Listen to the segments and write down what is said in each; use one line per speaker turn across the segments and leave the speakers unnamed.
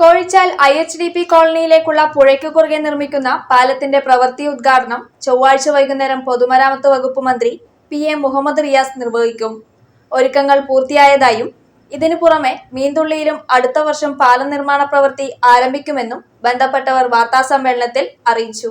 Kozhichal I H D P കോളനിയിലേക്കുള്ള പുഴയ്ക്ക് കുറുകെ നിർമ്മിക്കുന്ന പാലത്തിന്റെ പ്രവൃത്തി ഉദ്ഘാടനം ചൊവ്വാഴ്ച വൈകുന്നേരം പൊതുമരാമത്ത് വകുപ്പ് മന്ത്രി പി എ മുഹമ്മദ് റിയാസ് നിർവഹിക്കും. ഒരുക്കങ്ങൾ പൂർത്തിയായതായും ഇതിനു പുറമെ മീന്തുള്ളിയിലും അടുത്ത വർഷം പാലം നിർമ്മാണ പ്രവൃത്തി ആരംഭിക്കുമെന്നും ബന്ധപ്പെട്ടവർ വാർത്താസമ്മേളനത്തിൽ അറിയിച്ചു.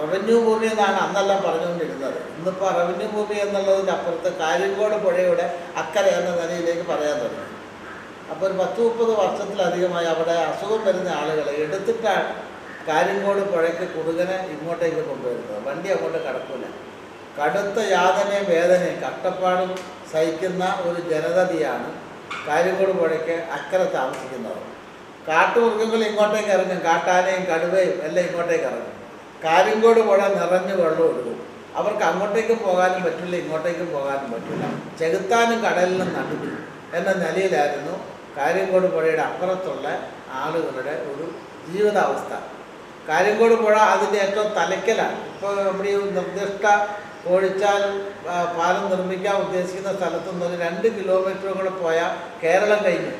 റവന്യൂ ഭൂമി എന്നാണ് അന്നെല്ലാം പറഞ്ഞുകൊണ്ടിരുന്നത്. ഇന്നിപ്പോൾ റവന്യൂ ഭൂമി എന്നുള്ളതിന്റെ അപ്പുറത്ത് കാര്യങ്കോട് പുഴയുടെ അക്കരെ എന്ന നിലയിലേക്ക് പറയാൻ തുടങ്ങി. അപ്പോൾ ഒരു പത്ത് മുപ്പത് വർഷത്തിലധികമായി അവിടെ അസുഖം വരുന്ന ആളുകളെ എടുത്തിട്ടാണ് കാര്യങ്കോട് പുഴയ്ക്ക് കുറുകനെ ഇങ്ങോട്ടേക്ക് കൊണ്ടുവരുന്നത്. വണ്ടി അങ്ങോട്ട് കടക്കൂല. കടുത്ത യാതനയും വേദനയും കട്ടപ്പാടും സഹിക്കുന്ന ഒരു ജനതയാണ് കാര്യങ്കോട് പുഴയ്ക്ക് അക്കരെ താമസിക്കുന്നത് കാട്ടുമൃഗങ്ങൾ ഇങ്ങോട്ടേക്ക് ഇറങ്ങും. കാട്ടാനയും കടുവയും എല്ലാം ഇങ്ങോട്ടേക്ക് ഇറങ്ങും. കാര്യങ്കോട് പുഴ നിറഞ്ഞ് വെള്ളം ഒഴുകും. അവർക്ക് അങ്ങോട്ടേക്കും പോകാനും പറ്റില്ല ഇങ്ങോട്ടേക്കും പോകാനും പറ്റില്ല. ചെകുത്താനും കടലിനും നടുവിൽ എന്ന നിലയിലായിരുന്നു കാര്യങ്കോട് പുഴയുടെ അപ്പുറത്തുള്ള ആളുകളുടെ ഒരു ജീവിതാവസ്ഥ. കാര്യങ്കോട് പുഴ അതിന്റെ ഏറ്റവും തലയ്ക്കലാണ്. ഇപ്പോൾ നമ്മുടെ ഈ നിർദ്ദിഷ്ട കോഴിച്ചാൽ പാലം നിർമ്മിക്കാൻ ഉദ്ദേശിക്കുന്ന സ്ഥലത്തു നിന്ന് രണ്ട് കിലോമീറ്ററും കൂടെ പോയാൽ കേരളം കഴിഞ്ഞു.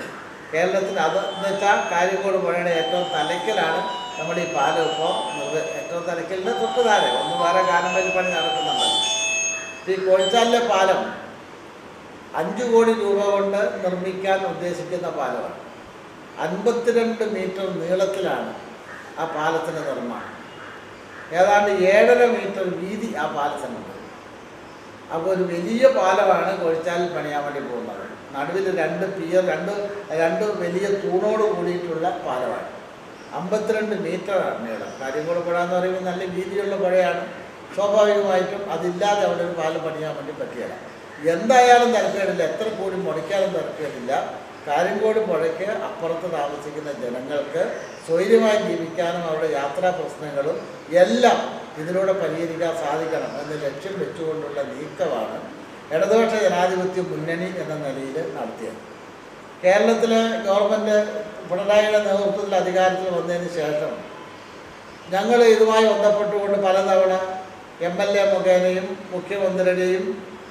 കേരളത്തിൽ അത് എന്ന് വെച്ചാൽ കാര്യങ്കോട് പുഴയുടെ ഏറ്റവും തലയ്ക്കലാണ് നമ്മുടെ ഈ പാലം ഇപ്പോൾ എത്ര തലയ്ക്കലിന് തൊട്ട് താഴെ. ഒന്ന് വേറെ കാനമ്പരി പണി നടക്കുന്നുണ്ട്. ഈ കോഴിച്ചാലിലെ പാലം അഞ്ച് കോടി രൂപ കൊണ്ട് നിർമ്മിക്കാൻ ഉദ്ദേശിക്കുന്ന പാലമാണ്. അൻപത്തിരണ്ട് മീറ്റർ നീളത്തിലാണ് ആ പാലത്തിന്റെ നിർമ്മാണം. ഏതാണ്ട് ഏഴര മീറ്റർ വീതി ആ പാലത്തിനുണ്ട്. അപ്പോൾ ഒരു വലിയ പാലമാണ് കോഴിച്ചാലിൽ പണിയാൻ വേണ്ടി പോകുന്നത്. നടുവിൽ രണ്ട് പിയർ രണ്ട് രണ്ട് വലിയ തൂണോട് കൂടിയിട്ടുള്ള പാലമാണ്. അമ്പത്തിരണ്ട് മീറ്ററാണ് നീളം കാര്യംകുളം പുഴ എന്ന് പറയുമ്പോൾ നല്ല വീതിയുള്ള പുഴയാണ് സ്വാഭാവികമായിട്ടും അതില്ലാതെ അവിടെ ഒരു പാലം പണിയാൻ വേണ്ടി പറ്റിയല്ല എന്തായാലും തിരക്കേടില്ല. എത്ര കോടി മുടക്കാലും തിരക്കേടില്ല. കാര്യംകോട് പുഴയ്ക്ക് അപ്പുറത്ത് താമസിക്കുന്ന ജനങ്ങൾക്ക് സ്വൈര്യമായി ജീവിക്കാനും അവരുടെ യാത്രാ പ്രശ്നങ്ങളും എല്ലാം ഇതിലൂടെ പരിഹരിക്കാൻ സാധിക്കണം എന്ന ലക്ഷ്യം വെച്ചുകൊണ്ടുള്ള നീക്കമാണ് ഇടതുപക്ഷ ജനാധിപത്യ മുന്നണി എന്ന നിലയിൽ നടത്തിയത്. കേരളത്തിലെ ഗവൺമെന്റ് പിണറായിയുടെ നേതൃത്വത്തിൽ അധികാരത്തിൽ വന്നതിന് ശേഷം ഞങ്ങൾ ഇതുമായി ബന്ധപ്പെട്ടുകൊണ്ട് പലതവണ എം എൽ എ മുഖേനയും മുഖ്യമന്ത്രിയുടെയും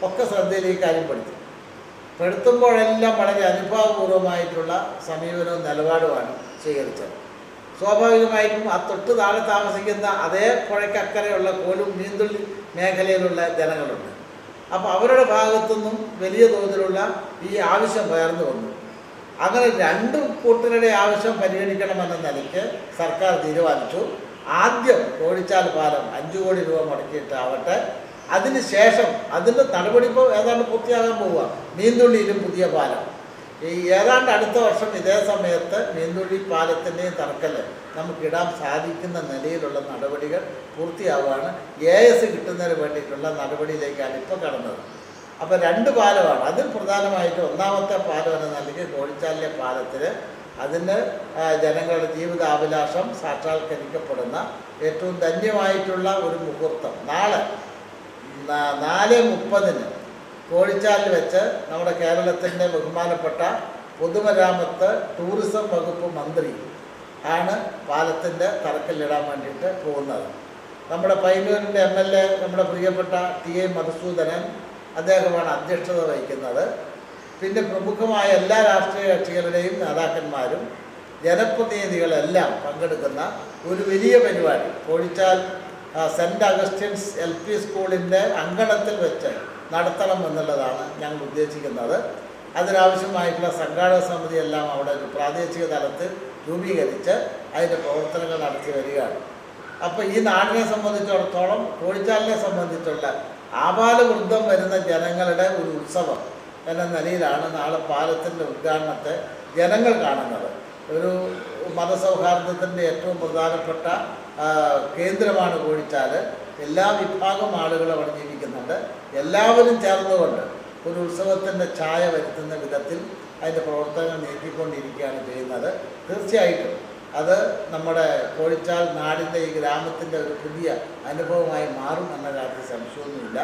ഒക്കെ ശ്രദ്ധയിൽ ഈ കാര്യം പെടുത്തി. പെടുത്തുമ്പോഴെല്ലാം വളരെ അനുഭാവപൂർവമായിട്ടുള്ള സമീപനവും നിലപാടുമാണ് സ്വീകരിച്ചത്. സ്വാഭാവികമായിട്ടും ആ തൊട്ട് താഴെ താമസിക്കുന്ന അതേ പുഴയ്ക്കക്കരെയുള്ള കോലും നീന്തുള്ളി മേഖലയിലുള്ള ജനങ്ങളുണ്ട്. അപ്പോൾ അവരുടെ ഭാഗത്തുനിന്നും വലിയ തോതിലുള്ള ഈ ആവശ്യം ഉയർന്നു വന്നു. അങ്ങനെ രണ്ട് കൂട്ടരുടെ ആവശ്യം പരിഗണിക്കണമെന്ന നിലയ്ക്ക് സർക്കാർ തീരുമാനിച്ചു. ആദ്യം കോഴിച്ചാൽ പാലം അഞ്ചു കോടി രൂപ മുടക്കിയിട്ടാവട്ടെ. അതിന് ശേഷം അതിന്റെ നടപടി ഇപ്പോൾ ഏതാണ്ട് പൂർത്തിയാകാൻ പോവുക. മീന്തുള്ളിയിലും പുതിയ പാലം. ഈ ഏതാണ്ട് അടുത്ത വർഷം ഇതേ സമയത്ത് മീൻതുള്ളി പാലത്തിന്റെയും തറക്കൽ നമുക്കിടാൻ സാധിക്കുന്ന നിലയിലുള്ള നടപടികൾ പൂർത്തിയാവുകയാണ്. എ എസ് കിട്ടുന്നതിന് വേണ്ടിയിട്ടുള്ള നടപടിയിലേക്കാണ് ഇപ്പോൾ കടന്നത്. അപ്പോൾ രണ്ട് പാലമാണ്. അതിൽ പ്രധാനമായിട്ട് ഒന്നാമത്തെ പാലം എന്ന നിലയ്ക്ക് കോഴിച്ചാലിലെ പാലത്തിൽ അതിന് ജനങ്ങളുടെ ജീവിതാഭിലാഷം സാക്ഷാത്കരിക്കപ്പെടുന്ന ഏറ്റവും ധന്യമായിട്ടുള്ള ഒരു മുഹൂർത്തം. നാളെ നാല് മുപ്പതിന് കോഴിച്ചാലിൽ വെച്ച് നമ്മുടെ കേരളത്തിന്റെ ബഹുമാനപ്പെട്ട പൊതുമരാമത്ത് ടൂറിസം വകുപ്പ് മന്ത്രി ആണ് പാലത്തിന്റെ തറക്കല്ലിടാൻ വേണ്ടിയിട്ട് പോകുന്നത്. നമ്മുടെ പൈനൂരിന്റെ എം എൽ എ നമ്മുടെ പ്രിയപ്പെട്ട ടി എ മധുസൂദനൻ അദ്ദേഹമാണ് അധ്യക്ഷത വഹിക്കുന്നത്. പിന്നെ പ്രമുഖമായ എല്ലാ രാഷ്ട്രീയ കക്ഷികളുടെയും നേതാക്കന്മാരും ജനപ്രതിനിധികളെല്ലാം പങ്കെടുക്കുന്ന ഒരു വലിയ പരിപാടി. Kozhichal Saint Augustine's L P സ്കൂളിന്റെ അങ്കണത്തിൽ വെച്ച് നടത്തണം എന്നുള്ളതാണ് ഞങ്ങൾ ഉദ്ദേശിക്കുന്നത്. അതിനാവശ്യമായിട്ടുള്ള സംഘാടക സമിതി എല്ലാം അവിടെ ഒരു പ്രാദേശിക തലത്തിൽ രൂപീകരിച്ച് അതിന്റെ പ്രവർത്തനങ്ങൾ നടത്തി വരികയാണ്. അപ്പോൾ ഈ നാടിനെ സംബന്ധിച്ചിടത്തോളം കോഴിച്ചാലിനെ സംബന്ധിച്ചുള്ള ആപാലവൃദ്ധം വരുന്ന ജനങ്ങളുടെ ഒരു ഉത്സവം എന്ന നിലയിലാണ് നാളെ പാലത്തിന്റെ ഉദ്ഘാടനത്തെ ജനങ്ങൾ കാണുന്നത്. ഒരു മതസൗഹാർദ്ദത്തിന്റെ ഏറ്റവും പ്രധാനപ്പെട്ട കേന്ദ്രമാണ് കോഴിച്ചാൽ എല്ലാ വിഭാഗം ആളുകൾ അവിടെ ജീവിക്കുന്നുണ്ട്. എല്ലാവരും ചേർന്നുകൊണ്ട് ഒരു ഉത്സവത്തിന്റെ ഛായ വരുത്തുന്ന വിധത്തിൽ അതിന്റെ പ്രവർത്തനങ്ങൾ നീക്കിക്കൊണ്ടിരിക്കുകയാണ് ചെയ്യുന്നത്. തീർച്ചയായിട്ടും അത് നമ്മുടെ കോഴിച്ചാൽ നാടിന്റെ ഈ ഗ്രാമത്തിന്റെ ഒരു പുതിയ അനുഭവമായി മാറും എന്ന കാര്യത്തിൽ സംശയമൊന്നുമില്ല.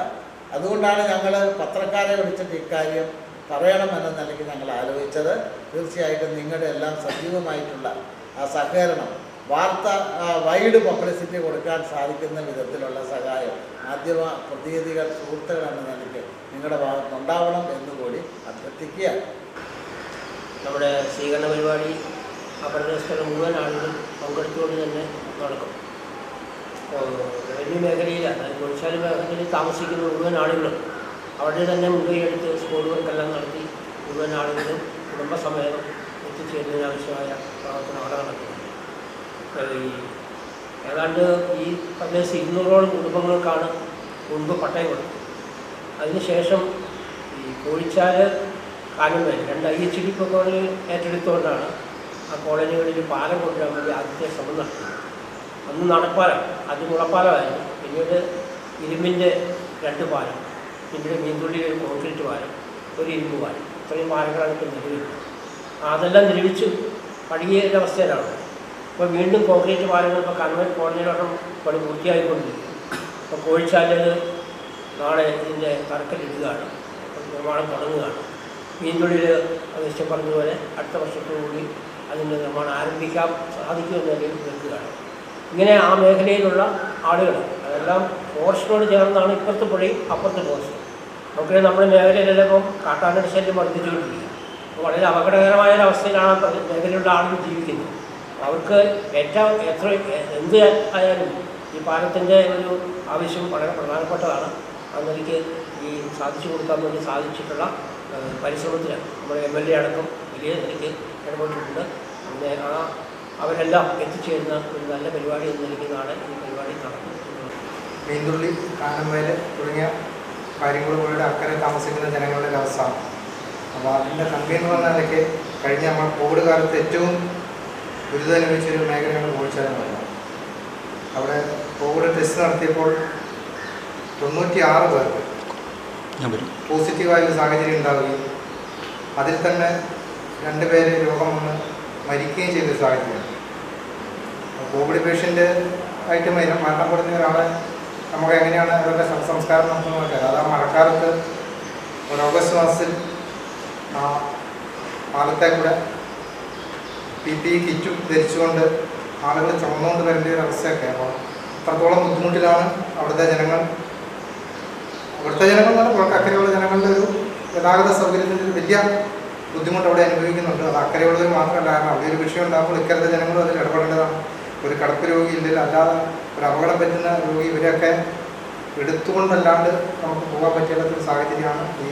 അതുകൊണ്ടാണ് ഞങ്ങൾ പത്രക്കാരെ വിളിച്ചിട്ട് ഇക്കാര്യം പറയണമെന്ന നിലയ്ക്ക് ഞങ്ങൾ ആലോചിച്ചത്. തീർച്ചയായിട്ടും നിങ്ങളുടെ എല്ലാം സജീവമായിട്ടുള്ള ആ സഹകരണം വാർത്ത വൈഡ് പബ്ലിസിറ്റി കൊടുക്കാൻ സാധിക്കുന്ന വിധത്തിലുള്ള സഹായം മാധ്യമ പ്രതിനിധികൾ സുഹൃത്തുക്കൾ എന്ന നിലയ്ക്ക് നിങ്ങളുടെ ഭാഗത്തുണ്ടാവണം എന്നുകൂടി അഭ്യർത്ഥിക്കുക
നമ്മുടെ സ്വീകരണ പരിപാടി ആ പ്രദേശത്തുള്ള മുഴുവൻ ആളുകളും പങ്കെടുത്തുകൊണ്ട് തന്നെ നടക്കും. റവന്യൂ മേഖലയിൽ അതായത് കുഴിച്ചാൽ മേഖലയിൽ താമസിക്കുന്ന മുഴുവൻ ആളുകളും അവിടെ തന്നെ മുൻകൈയെടുത്ത് സ്കൂൾ വർക്കെല്ലാം നടത്തി മുഴുവൻ ആളുകളും കുടുംബസമേതം എത്തിച്ചേരുന്നതിനാവശ്യമായ പ്രവർത്തനം അവിടെ നടക്കുന്നുണ്ട്. ഈ ഏതാണ്ട് ഈ പ്രദേശത്ത് ഇരുന്നൂറോളം കുടുംബങ്ങൾക്കാണ് മുൻപ് പട്ടയം കൊടുത്തത്. അതിനുശേഷം ഈ കോഴിച്ചാൽ കാലം വരെ രണ്ട് ഐ എച്ച് ഡി കോളനി ഏറ്റെടുത്തുകൊണ്ടാണ് ആ കോളനികളിൽ പാലം കൊണ്ടുവരാൻ വേണ്ടി ആദ്യത്തെ ശ്രമം നടത്തി. അന്ന് നടപ്പാലം അത് മുളപ്പാലമായിരുന്നു. പിന്നീട് ഇരുമ്പിന്റെ രണ്ട് പാലം പിന്നീട് മീൻതുള്ളിയിൽ ഒരു കോൺക്രീറ്റ് പാലം ഒരു ഇരുമ്പ് പാലം. ഇത്രയും പാലങ്ങളാണ് ഇപ്പോൾ നിലവിൽ അതെല്ലാം നിർമ്മിച്ചു പഴകിയ ഒരു അവസ്ഥയിലാണ്. ഇപ്പോൾ വീണ്ടും കോൺക്രീറ്റ് പാലങ്ങൾ ഇപ്പോൾ കൺവെന്റ് കോളേജിലോട്ടം പണി പൂർത്തിയായിക്കൊണ്ടിരിക്കും ഇപ്പോൾ കോഴിച്ചാലിൽ നാളെ ഇതിന്റെ തറക്കല്ലിടുകയാണ്. അപ്പോൾ നിർമ്മാണം തുടങ്ങുകയാണ്. മീൻതുള്ളിയിൽ അധ്യക്ഷൻ പറഞ്ഞതുപോലെ അടുത്ത വർഷത്തോടുകൂടി അതിന്റെ നിർമ്മാണം ആരംഭിക്കാൻ സാധിക്കുമെന്ന് നിലയിൽ നിൽക്കുകയാണ് ഇങ്ങനെ ആ മേഖലയിലുള്ള ആളുകൾ അതെല്ലാം ഫോറസ്റ്റിനോട് ചേർന്നാണ് ഇപ്പുറത്തെ പുഴയും അപ്പുറത്തെ ഫോറസ്റ്റ് നമുക്ക് നമ്മുടെ മേഖലയിലെല്ലാം ഇപ്പം കാട്ടാനയുടെ ശല്യം വർദ്ധിച്ചുകൊണ്ടിരിക്കുക അപ്പോൾ വളരെ അപകടകരമായ ഒരു അവസ്ഥയിലാണ് മേഖലയിലുള്ള ആളുകൾ ജീവിക്കുന്നത്. അവർക്ക് ഏറ്റവും എത്ര എന്ത് ആയാലും ഈ പാലത്തിന്റെ ഒരു ആവശ്യം വളരെ പ്രധാനപ്പെട്ടതാണ്. ആ ഈ സാധിച്ചു കൊടുക്കാൻ വേണ്ടി സാധിച്ചിട്ടുള്ള പരിശ്രമത്തിലാണ് നമ്മുടെ എം എൽ എ അടക്കം വലിയ നിലയ്ക്ക് ഇടപെട്ടിട്ടുണ്ട് പിന്നെ ആ അവരെല്ലാം എത്തിച്ചേരുന്ന ഒരു നല്ല പരിപാടി എന്ന നിലയ്ക്ക് നാളെ ഈ പരിപാടി നടക്കുന്നത്.
മീൻതുള്ളി കാനംവേൽ തുടങ്ങിയ കാര്യങ്ങളുകളുടെ അക്കരെ താമസിക്കുന്ന ജനങ്ങളുടെ ഒരു അവസ്ഥ. അപ്പോൾ അതിന്റെ കമ്പി എന്ന് പറഞ്ഞാൽ നിലയ്ക്ക് കഴിഞ്ഞ നമ്മൾ കോവിഡ് കാലത്ത് ഏറ്റവും ദുരിതം അനുഭവിച്ച ഒരു മേഖലയാണ് കോഴിച്ചാലെന്ന് പറയുന്നത്. അവിടെ കോവിഡ് ടെസ്റ്റ് നടത്തിയപ്പോൾ തൊണ്ണൂറ്റി ആറ് പേർക്ക് പോസിറ്റീവായ ഒരു സാഹചര്യം ഉണ്ടാവുകയും അതിൽ തന്നെ രണ്ട് പേര് രോഗം വന്ന് മരിക്കുകയും ചെയ്ത സാഹചര്യം. കോവിഡ് പേഷ്യന്റ് ആയിട്ട് മര- മരണപ്പെടുന്ന ഒരാളെ നമുക്ക് എങ്ങനെയാണ് അവരുടെ സംസ്കാരം നടത്തുന്നതൊക്കെ അത് ആ മഴക്കാലത്ത് ഒരു ഓഗസ്റ്റ് മാസത്തിൽ ആ പാലത്തെ കൂടെ പി പി കിറ്റും ധരിച്ചുകൊണ്ട് ആളുകൾ ചുമന്നുകൊണ്ട് വരേണ്ട ഒരു അവസ്ഥയൊക്കെ. അപ്പോൾ അത്രത്തോളം ബുദ്ധിമുട്ടിലാണ് അവിടുത്തെ ജനങ്ങൾ. അവിടുത്തെ ജനങ്ങൾ എന്ന് പറഞ്ഞാൽ ജനങ്ങളുടെ ഒരു ഗതാഗത സൗകര്യത്തിന്റെ ഒരു വലിയ ബുദ്ധിമുട്ട് അവിടെ അനുഭവിക്കുന്നുണ്ട്. അക്കരയുള്ളവർ മാത്രമല്ല കാരണം അവിടെ ഒരു വിഷയം ഉണ്ടാകുമ്പോൾ ഇക്കരത്തെ ജനങ്ങളും അതിൽ ഇടപെടേണ്ടതാണ്. ഒരു കടപ്പ് രോഗി ഇല്ലെങ്കിൽ അല്ലാതെ ഒരു അപകടം പറ്റുന്ന രോഗി ഇവരെയൊക്കെ എടുത്തുകൊണ്ടല്ലാണ്ട് നമുക്ക് പോകാൻ പറ്റാത്ത ഒരു സാഹചര്യമാണ് ഈ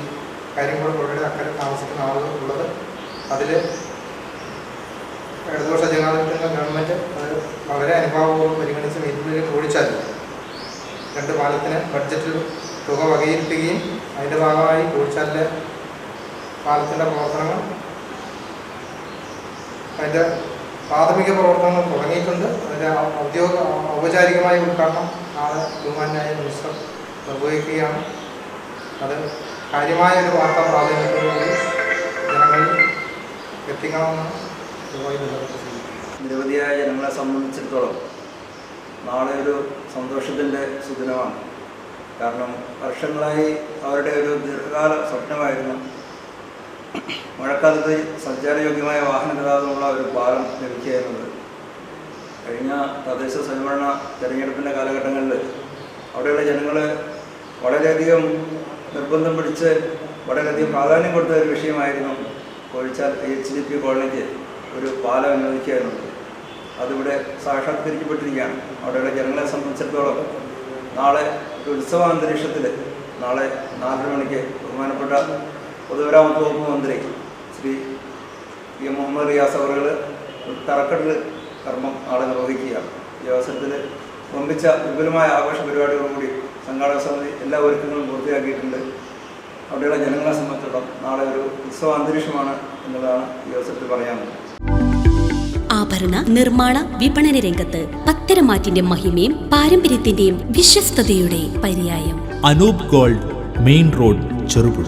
കാര്യങ്ങൾ പുഴയുടെ അക്കരെ താമസിക്കുന്ന ആളുകൾ ഉള്ളത്. അതിൽ ഇടതുപക്ഷ ജനാധിപത്യ ഗവൺമെന്റ് അത് വളരെ അനുഭാവപൂർവം പരിഗണിച്ച് മീറ്റുകളിൽ ഒഴിച്ചാൽ രണ്ട് പാലത്തിന് ബഡ്ജറ്റിൽ തുക വകയിരുത്തുകയും അതിന്റെ ഭാഗമായി ഓടിച്ചാലിലെ പാലത്തിന്റെ പ്രവർത്തനങ്ങൾ. അതിന്റെ പ്രാഥമിക പ്രവർത്തനങ്ങൾ തുടങ്ങിയിട്ടുണ്ട്. അതിന്റെ ഔദ്യോഗ ഔപചാരികമായ ഉദ്ഘാടനം നാളെ ബഹുമാനായ മിനിസ്റ്റർ നിർവഹിക്കുകയാണ്. അത് കാര്യമായ ഒരു വാർത്താ പ്രാധാന്യത്തോടുകൂടി ജനങ്ങളിൽ എത്തിക്കണമെന്ന്
നിരവധിയായ ജനങ്ങളെ സംബന്ധിച്ചിടത്തോളം നാളെ ഒരു സന്തോഷത്തിന്റെ സുദിനമാണ്. കാരണം വർഷങ്ങളായി അവരുടെ ഒരു ദീർഘകാല സ്വപ്നമായിരുന്നു മഴക്കാലത്ത് സഞ്ചാരയോഗ്യമായ വാഹന ഗതാഗതമുള്ള ഒരു പാലം ലഭിക്കുക എന്നുള്ളത് കഴിഞ്ഞ തദ്ദേശ സ്വയംഭരണ തെരഞ്ഞെടുപ്പിന്റെ കാലഘട്ടങ്ങളിൽ അവിടെയുള്ള ജനങ്ങൾ വളരെയധികം നിർബന്ധം പിടിച്ച് വളരെയധികം പ്രാധാന്യം കൊടുത്ത ഒരു വിഷയമായിരുന്നു കോഴിച്ചാൽ എച്ച് ഡി പി കോളനിക്ക് ഒരു പാലം അനുവദിക്കുക എന്നുള്ളത് അതിവിടെ സാക്ഷാത്കരിക്കപ്പെട്ടിരിക്കുകയാണ്. അവിടെയുള്ള ജനങ്ങളെ സംബന്ധിച്ചിടത്തോളം നാളെ ഒരു ഉത്സവാന്തരീക്ഷത്തിൽ നാളെ നാലര മണിക്ക് ബഹുമാനപ്പെട്ട പൊതുമരാമത്ത് വകുപ്പ് മന്ത്രി. Shri P M. Muhammad Riyas അവറുകൾ ഒരു കർമ്മം ആളെ നിർവഹിക്കുകയാണ്. ഈ അവസരത്തിൽ വമ്പിച്ച വിപുലമായ ആഘോഷ പരിപാടികളോടുകൂടി സംഘാടക സമിതി എല്ലാ ഒരുക്കങ്ങളും പൂർത്തിയാക്കിയിട്ടുണ്ട്. അവിടെയുള്ള ജനങ്ങളെ സംബന്ധിച്ചിടത്തോളം നാളെ ഒരു ഉത്സവ അന്തരീക്ഷമാണ് എന്നതാണ് ഈ അവസരത്തിൽ പറയാനുള്ളത്
ആഭരണ നിർമ്മാണ വിപണന രംഗത്ത് പത്തരമാറ്റിന്റെ മഹിമയും പാരമ്പര്യത്തിന്റെയും വിശ്വസ്തയുടെ പര്യായം.
Anoop Gold main road Cherupuzha.